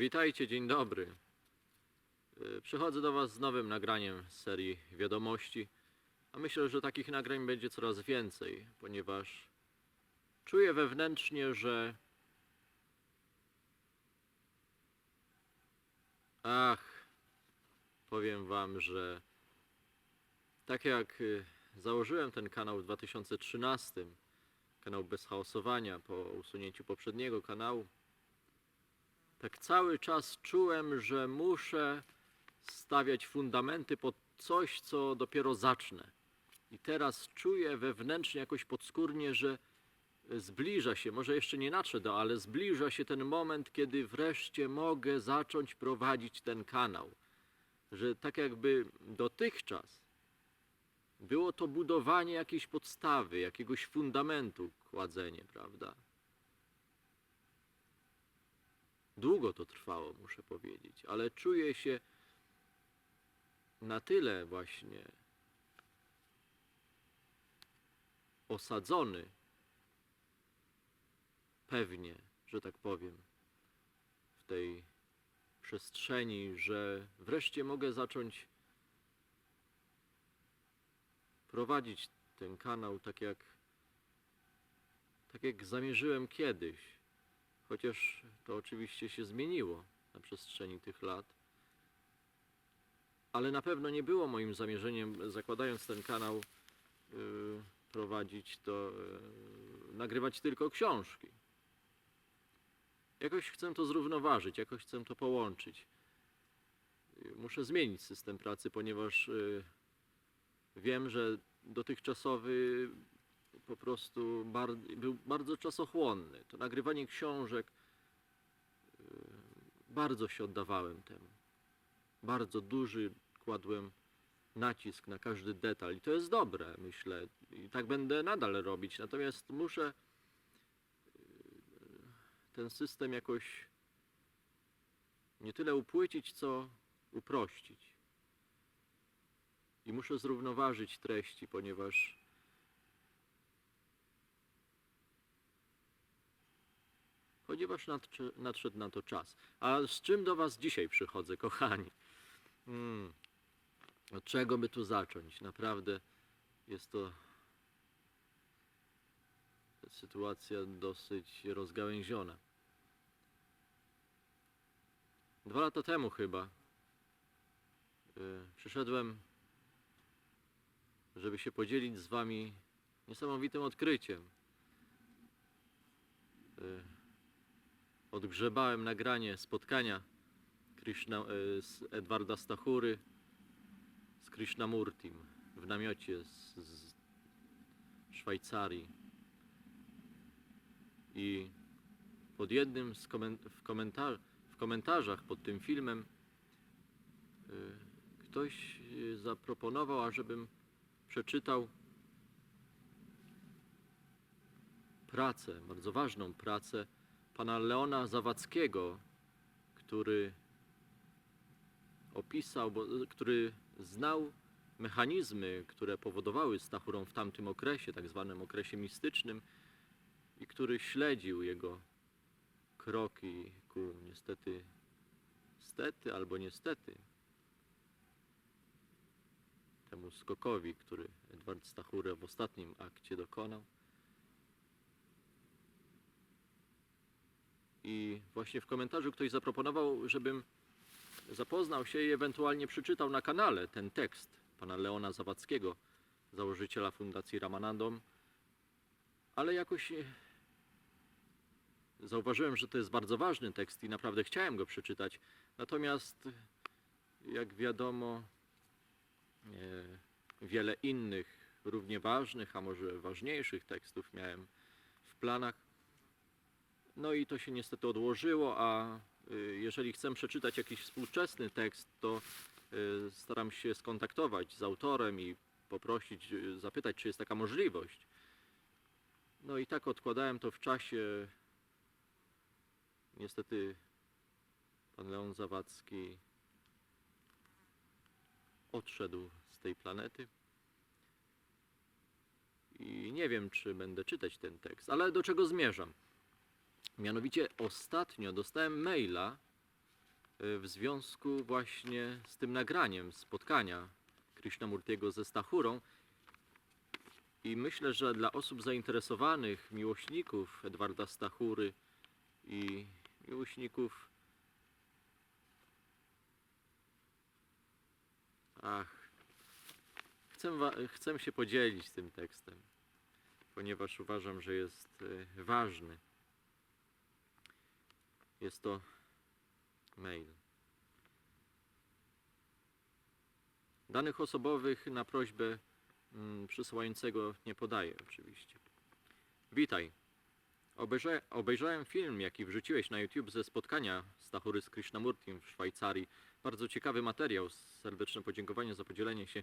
Witajcie, dzień dobry. Y, Przychodzę do Was z nowym nagraniem z serii wiadomości, a myślę, że takich nagrań będzie coraz więcej, ponieważ czuję wewnętrznie, że. Ach, powiem Wam, że tak jak y, założyłem ten kanał w 2013, kanał bez chaosowania po usunięciu poprzedniego kanału, tak cały czas czułem, że muszę stawiać fundamenty pod coś, co dopiero zacznę. I teraz czuję wewnętrznie jakoś podskórnie, że zbliża się, może jeszcze nie nadszedł, ale zbliża się ten moment, kiedy wreszcie mogę zacząć prowadzić ten kanał. Że tak jakby dotychczas było to budowanie jakiejś podstawy, jakiegoś fundamentu, kładzenie, prawda? Długo to trwało, muszę powiedzieć, ale czuję się na tyle właśnie osadzony, pewnie, że tak powiem, w tej przestrzeni, że wreszcie mogę zacząć prowadzić ten kanał tak jak tak jak zamierzyłem kiedyś. Chociaż to oczywiście się zmieniło na przestrzeni tych lat. Ale na pewno nie było moim zamierzeniem, zakładając ten kanał, yy, prowadzić to, yy, nagrywać tylko książki. Jakoś chcę to zrównoważyć, jakoś chcę to połączyć. Muszę zmienić system pracy, ponieważ yy, wiem, że dotychczasowy po prostu bar, był bardzo czasochłonny. To nagrywanie książek, yy, bardzo się oddawałem temu. Bardzo duży kładłem nacisk na każdy detal i to jest dobre, myślę. I tak będę nadal robić. Natomiast muszę yy, ten system jakoś nie tyle upłycić, co uprościć. I muszę zrównoważyć treści, ponieważ ponieważ nadszedł na to czas. A z czym do Was dzisiaj przychodzę, kochani? Hmm. Od czego by tu zacząć? Naprawdę jest to sytuacja dosyć rozgałęziona. Dwa lata temu chyba y, przyszedłem, żeby się podzielić z Wami niesamowitym odkryciem. Y, odgrzebałem nagranie spotkania Krishna, e, z Edwarda Stachury z Krishnamurtim w namiocie z, z Szwajcarii. I pod jednym z w, komentar- w komentarzach pod tym filmem e, ktoś e, zaproponował, ażebym przeczytał pracę, bardzo ważną pracę pana Leona Zawadzkiego, który opisał, bo, który znał mechanizmy, które powodowały Stachurą w tamtym okresie, tak zwanym okresie mistycznym i który śledził jego kroki ku niestety, stety albo niestety temu skokowi, który Edward Stachura w ostatnim akcie dokonał. I właśnie w komentarzu ktoś zaproponował, żebym zapoznał się i ewentualnie przeczytał na kanale ten tekst pana Leona Zawadzkiego, założyciela Fundacji Ramanandom, ale jakoś e, zauważyłem, że to jest bardzo ważny tekst i naprawdę chciałem go przeczytać. Natomiast, jak wiadomo, e, wiele innych, równie ważnych, a może ważniejszych tekstów miałem w planach. No i to się niestety odłożyło, a y, jeżeli chcę przeczytać jakiś współczesny tekst, to y, staram się skontaktować z autorem i poprosić, y, zapytać, czy jest taka możliwość. No i tak odkładałem to w czasie. Niestety pan Leon Zawadzki odszedł z tej planety. I nie wiem, czy będę czytać ten tekst, ale do czego zmierzam? Mianowicie ostatnio dostałem maila y, w związku właśnie z tym nagraniem spotkania Krishnamurtiego ze Stachurą. I myślę, że dla osób zainteresowanych, miłośników Edwarda Stachury i miłośników Ach, chcę, chcę się podzielić tym tekstem, ponieważ uważam, że jest e, ważny. Jest to mail. Danych osobowych na prośbę mm, przysyłającego nie podaję oczywiście. Witaj. Obejrza- obejrzałem film, jaki wrzuciłeś na YouTube ze spotkania Stachury z Krishnamurtim w Szwajcarii. Bardzo ciekawy materiał. Serdeczne podziękowanie za podzielenie się.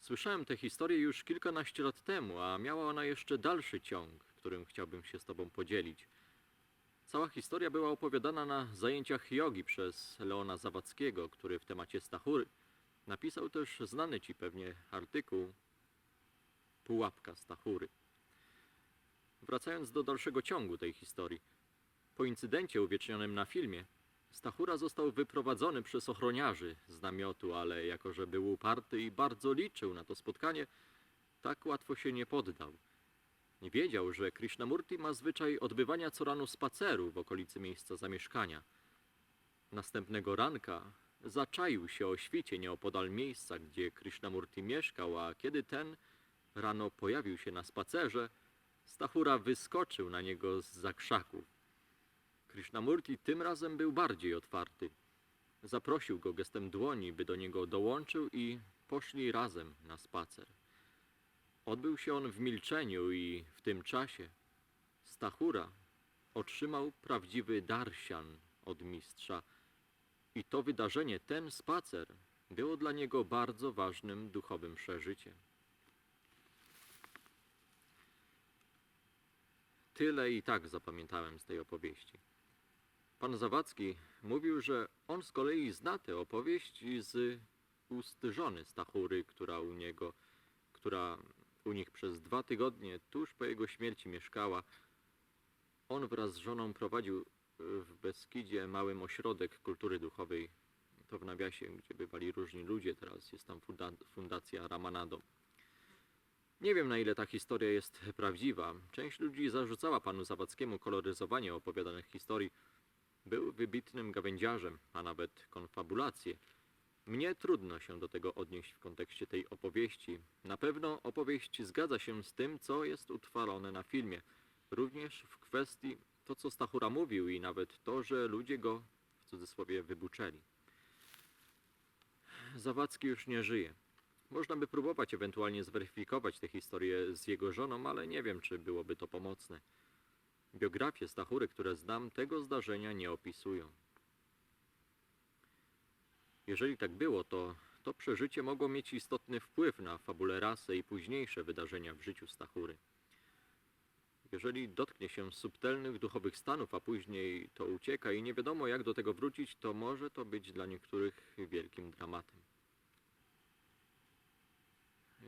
Słyszałem tę historię już kilkanaście lat temu, a miała ona jeszcze dalszy ciąg, którym chciałbym się z Tobą podzielić. Cała historia była opowiadana na zajęciach jogi przez Leona Zawadzkiego, który w temacie Stachury napisał też znany Ci pewnie artykuł Pułapka Stachury. Wracając do dalszego ciągu tej historii. Po incydencie uwiecznionym na filmie, Stachura został wyprowadzony przez ochroniarzy z namiotu, ale jako że był uparty i bardzo liczył na to spotkanie, tak łatwo się nie poddał. Nie wiedział, że Krishnamurti ma zwyczaj odbywania co rano spaceru w okolicy miejsca zamieszkania. Następnego ranka zaczaił się o świcie nieopodal miejsca, gdzie Krishnamurti mieszkał, a kiedy ten rano pojawił się na spacerze, Stachura wyskoczył na niego z zakrzaków. Krishnamurti tym razem był bardziej otwarty. Zaprosił go gestem dłoni, by do niego dołączył i poszli razem na spacer. Odbył się on w milczeniu i w tym czasie Stachura otrzymał prawdziwy darshan od mistrza. I to wydarzenie, ten spacer, było dla niego bardzo ważnym duchowym przeżyciem. Tyle i tak zapamiętałem z tej opowieści. Pan Zawadzki mówił, że on z kolei zna tę opowieść z ust żony Stachury, która u niego, która u nich przez dwa tygodnie tuż po jego śmierci mieszkała. On wraz z żoną prowadził y, w Beskidzie małym ośrodek kultury duchowej. To w nawiasie, gdzie bywali różni ludzie. Teraz jest tam funda- fundacja Ramanado. Nie wiem, na ile ta historia jest prawdziwa. Część ludzi zarzucała panu Zawadzkiemu koloryzowanie opowiadanych historii. Był wybitnym gawędziarzem, a nawet konfabulację. Mnie trudno się do tego odnieść w kontekście tej opowieści. Na pewno opowieść zgadza się z tym, co jest utrwalone na filmie. Również w kwestii to, co Stachura mówił i nawet to, że ludzie go w cudzysłowie wybuczeli. Zawadzki już nie żyje. Można by próbować ewentualnie zweryfikować tę historię z jego żoną, ale nie wiem, czy byłoby to pomocne. Biografie Stachury, które znam, tego zdarzenia nie opisują. Jeżeli tak było, to to przeżycie mogło mieć istotny wpływ na fabulę rasy i późniejsze wydarzenia w życiu Stachury. Jeżeli dotknie się subtelnych duchowych stanów, a później to ucieka i nie wiadomo jak do tego wrócić, to może to być dla niektórych wielkim dramatem.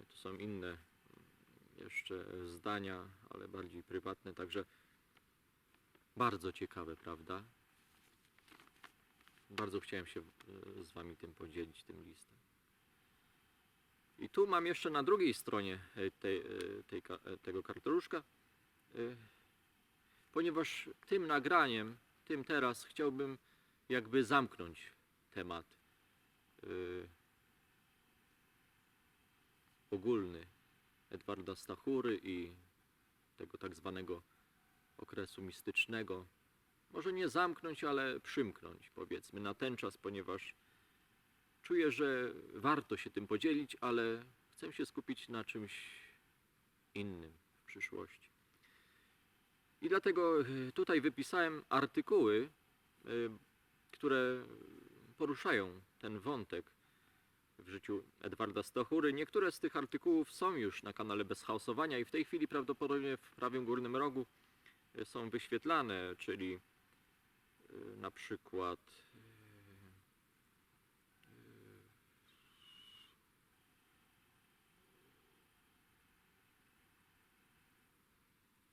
Tu są inne mm, jeszcze zdania, ale bardziej prywatne, także bardzo ciekawe, prawda? Bardzo chciałem się e, z Wami tym podzielić, tym listem. I tu mam jeszcze na drugiej stronie e, tej, e, tej, tego kartoluszka, ponieważ tym nagraniem, tym teraz chciałbym jakby zamknąć temat ogólny Edwarda Stachury i tego tak zwanego okresu mistycznego. Może nie zamknąć, ale przymknąć, powiedzmy, na ten czas, ponieważ czuję, że warto się tym podzielić, ale chcę się skupić na czymś innym w przyszłości. I dlatego e, tutaj wypisałem artykuły, e, które poruszają ten wątek w życiu Edwarda Stochury. Niektóre z tych artykułów są już na kanale Bez Chaosowania i w tej chwili prawdopodobnie w prawym górnym rogu e, są wyświetlane, czyli na przykład e,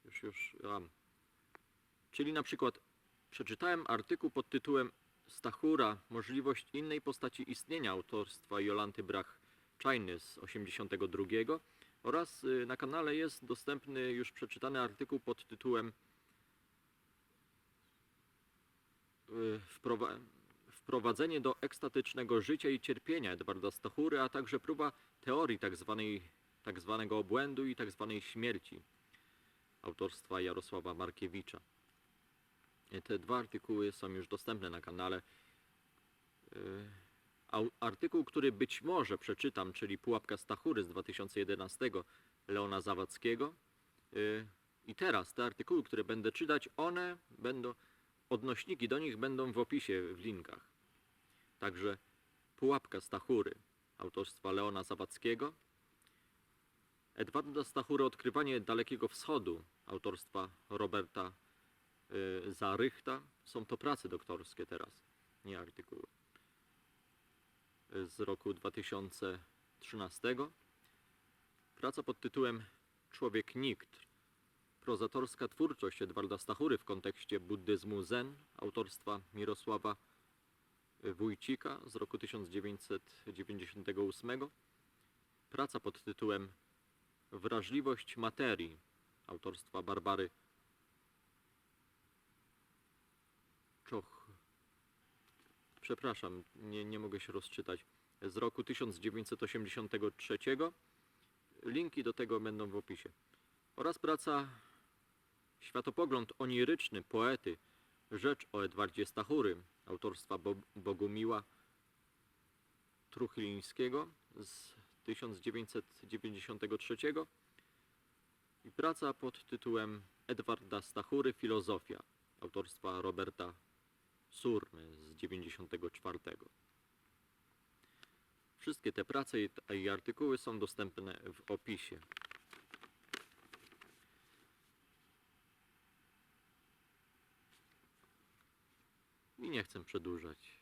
już, już mam. Czyli na przykład przeczytałem artykuł pod tytułem Stachura możliwość innej postaci istnienia autorstwa Jolanty Brach-Czajny z 82 oraz y, na kanale jest dostępny już przeczytany artykuł pod tytułem y, Wprowa- Wprowadzenie do ekstatycznego życia i cierpienia Edwarda Stachury, a także próba teorii tak, zwanej, tak obłędu i tak zwanej śmierci autorstwa Jarosława Markiewicza. Te dwa artykuły są już dostępne na kanale. Y, Artykuł, który być może przeczytam, czyli Pułapka Stachury z 2011 Leona Zawadzkiego. Y, I teraz te artykuły, które będę czytać, one będą, odnośniki do nich będą w opisie, w linkach. Także Pułapka Stachury autorstwa Leona Zawadzkiego. Edwarda Stachury Odkrywanie Dalekiego Wschodu autorstwa Roberta y, Zarychta. Są to prace doktorskie teraz, nie artykuły. Y, Z roku 2013. Praca pod tytułem Człowiek Nikt. Prozatorska twórczość Edwarda Stachury w kontekście buddyzmu Zen autorstwa Mirosława Wójcika z roku 1998. Praca pod tytułem Wrażliwość materii autorstwa Barbary Czoch. Przepraszam, nie, nie mogę się rozczytać. Z roku 1983. Linki do tego będą w opisie. Oraz praca Światopogląd oniryczny poety Rzecz o Edwardzie Stachury autorstwa Bo Bogumiła Truchylińskiego z 1993 i praca pod tytułem Edwarda Stachury Filozofia autorstwa Roberta Surny z 94. Wszystkie te prace i artykuły są dostępne w opisie. I nie chcę przedłużać.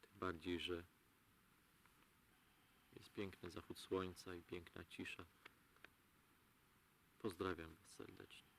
Tym bardziej, że jest piękny zachód słońca i piękna cisza. Pozdrawiam Was serdecznie.